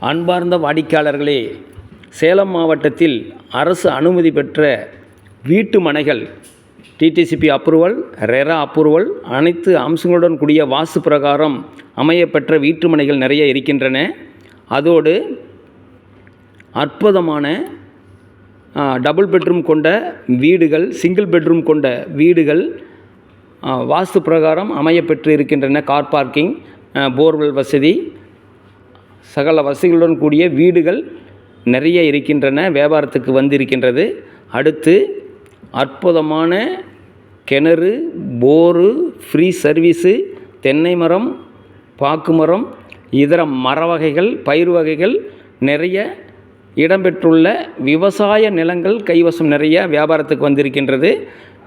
அன்பார்ந்த வாடிக்கையாளர்களே சேலம் மாவட்டத்தில் அரசு அனுமதி பெற்ற வீட்டு மனைகள் டிடிசிபி அப்ரூவல் ரெரா அப்ரூவல் அனைத்து அம்சங்களுடன் கூடிய வாஸ்து பிரகாரம் அமையப்பெற்ற வீட்டு மனைகள் நிறைய இருக்கின்றன. அதோடு அற்புதமான டபுள் பெட்ரூம் கொண்ட வீடுகள் சிங்கிள் பெட்ரூம் கொண்ட வீடுகள் வாஸ்து பிரகாரம் அமையப்பெற்று இருக்கின்றன. கார் பார்க்கிங் போர்வெல் வசதி சகல வசதிகளுடன் கூடிய வீடுகள் நிறைய இருக்கின்றன வியாபாரத்துக்கு வந்திருக்கின்றது. அடுத்து அற்புதமான கிணறு போரு ஃப்ரீ சர்வீஸு தென்னை மரம் பாக்கு மரம் இதர மர வகைகள் பயிர் வகைகள் நிறைய இடம்பெற்றுள்ள விவசாய நிலங்கள் கைவசம் நிறைய வியாபாரத்துக்கு வந்திருக்கின்றது.